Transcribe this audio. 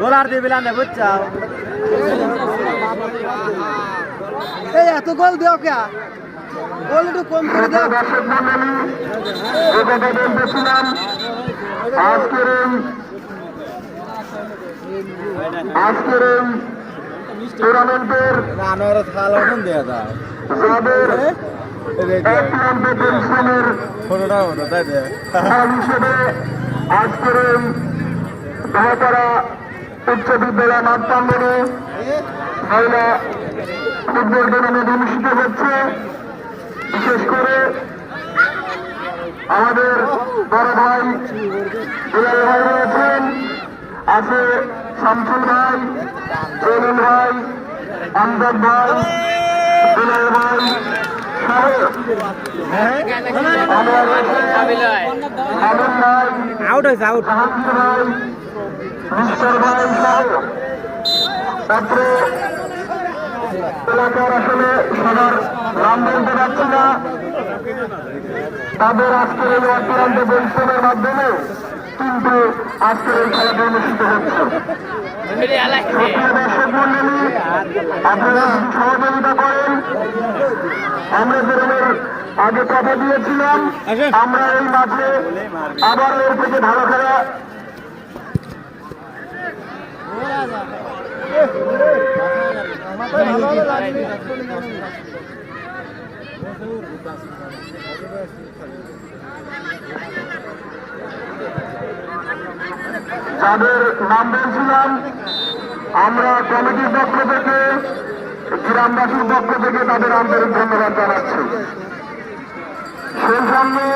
গোলার দিয়ে বিলানে বুঝছাও এই এত গোল দেও কে? গোল একটু কম করে দেও। আজকের এই আজকের টুর্নামেন্টের আনোয়ার থাল ওখান দেয়া আজকের দহপাড়া উচ্চ বিদ্যালয় প্রাঙ্গনে মহিলা ফুটবল টুর্নামেন্ট অনুষ্ঠিত হচ্ছে বিশেষ করে আমাদের বড় ভাই ভাই রয়েছেন আছে শামসুল ভাই জলিল ভাই আমজাদ ভাই দুলাল ভাই আউট হয়েছে আউট ছাত্র এলাকার আসলে সবার নাম বলতে পারছি না তাদের আজকের এই অক্লান্ত পরিশ্রমের মাধ্যমে কিন্তু আজকের এই খেলাটি অনুষ্ঠিত হচ্ছে প্রিয় দর্শক মন্ডলী আপনারা সহযোগিতা আমরা যেরকম আগে কথা দিয়েছিলাম আমরা এই মাঠে আবার এর থেকে ভালো খেলা যাদের নাম বলছিলাম আমরা কমিটির পক্ষ থেকে গ্রামবাসীর পক্ষ থেকে তাদের আন্তরিক ধন্যবাদ জানাচ্ছি। সেই সঙ্গে